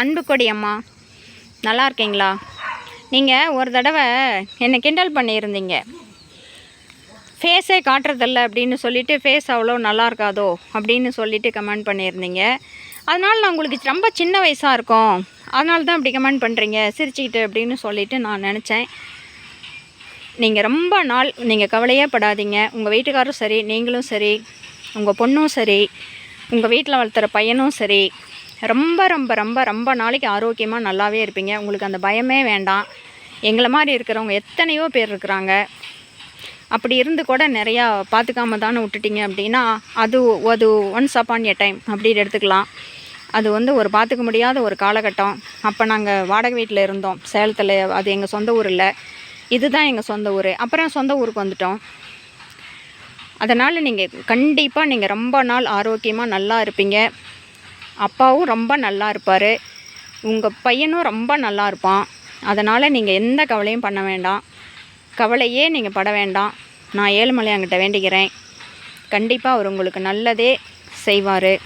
அன்புக்கொடி அம்மா நல்லா இருக்கீங்களா நீங்கள் ஒரு தடவை என்னை கிண்டல் பண்ணியிருந்தீங்க. ஃபேஸே காட்டுறதில்ல அப்படின்னு சொல்லிவிட்டு ஃபேஸ் அவ்வளோ நல்லா இருக்காதோ அப்படின்னு சொல்லிவிட்டு கமெண்ட் பண்ணியிருந்தீங்க. அதனால் நான் உங்களுக்கு ரொம்ப சின்ன வயசாக இருக்கும். அதனால தான் இப்படி கமெண்ட் பண்ணுறீங்க சிரிச்சுக்கிட்டு அப்படின்னு சொல்லிட்டு நான் நினச்சேன். நீங்கள் ரொம்ப நாள் நீங்கள் கவலையே படாதீங்க. உங்கள் வீட்டுக்காரரும் சரி நீங்களும் சரி உங்கள் பொண்ணும் சரி உங்கள் வீட்டில் வளர்த்துற பையனும் சரி ரொம்ப ரொம்ப ரொம்ப ரொம்ப நாளைக்கு ஆரோக்கியமாக நல்லாவே இருப்பீங்க. உங்களுக்கு அந்த பயமே வேண்டாம். எங்களை மாதிரி இருக்கிறவங்க எத்தனையோ பேர் இருக்கிறாங்க. அப்படி இருந்து கூட நிறையா பார்த்துக்காம தானே விட்டுட்டிங்க அப்படின்னா அது அது ஒன்ஸ் அப்பான் எ டைம் அப்படின்னு எடுத்துக்கலாம். அது வந்து ஒரு பார்த்துக்க முடியாத ஒரு காலகட்டம். அப்போ நாங்கள் வாடகை வீட்டில் இருந்தோம். சேலத்தில் அது எங்கள் சொந்த ஊர் இல்லை. இதுதான் எங்கள் சொந்த ஊர். அப்புறம் சொந்த ஊருக்கு வந்துட்டோம். அதனால் நீங்கள் கண்டிப்பாக நீங்கள் ரொம்ப நாள் ஆரோக்கியமாக நல்லா இருப்பீங்க. அப்பாவும் ரொம்ப நல்லா இருப்பார். உங்கள் பையனும் ரொம்ப நல்லா இருப்பான். அதனால் நீங்கள் எந்த கவலையும் பண்ண வேண்டாம். கவலையே நீங்கள் பட வேண்டாம். நான் ஏழுமலையாங்கிட்ட வேண்டிக்கிறேன். கண்டிப்பாக அவர் உங்களுக்கு நல்லதே செய்வார்.